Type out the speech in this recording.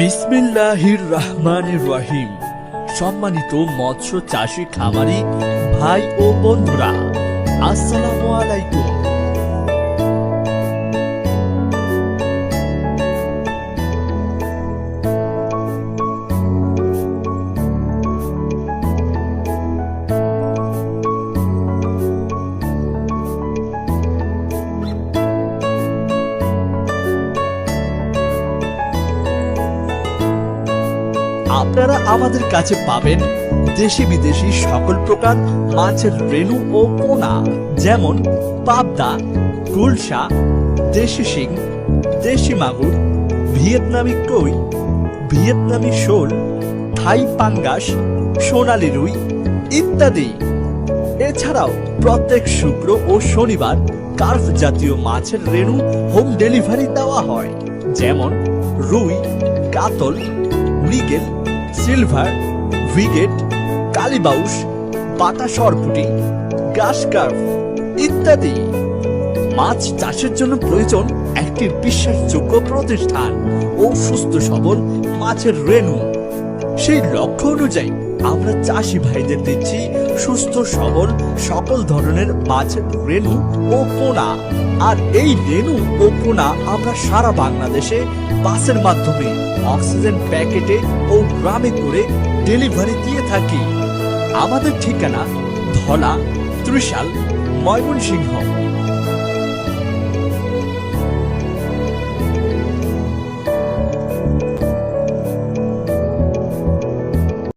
বিসমিল্লাহির রহমানির রহিম সম্মানিত মৎস্য চাষী খামারি ভাই ও বন্ধুরা আপনারা আমাদের কাছে পাবেন দেশি বিদেশি সকল প্রকার মাছের রেণু ও পোনা, যেমন পাবদা, গুলশা, দেশি শিং, দেশি মাগুর, ভিয়েতনামি কই, ভিয়েতনামি শোল, থাই পাঙ্গাস, সোনালি রুই ইত্যাদি। এছাড়াও প্রত্যেক শুক্র ও শনিবার কার্ফ জাতীয় মাছের রেণু হোম ডেলিভারি দেওয়া হয়, যেমন রুই, কাতল, মৃগেল সিলভার ভিগেট কালিবাউস পাতা সরপুটি কার্ভ ইত্যাদি। মাছ চাষের জন্য প্রয়োজন একটি বিশ্বাসযোগ্য প্রতিষ্ঠান ও সুস্থ সবল মাছের রেণু। সেই লক্ষ্য অনুযায়ী আমরা চাষি ভাইদের দিচ্ছি সুস্থ, সবল, সকল ধরনের মাছের রেণু ও পোনা। আর এই রেণু ও কোনা আমরা সারা বাংলাদেশে বাসের মাধ্যমে অক্সিজেন প্যাকেটে ও গ্রামে করে ডেলিভারি দিয়ে থাকি। আমাদের ঠিকানা ধলা, ত্রিশাল, ময়মনসিংহ।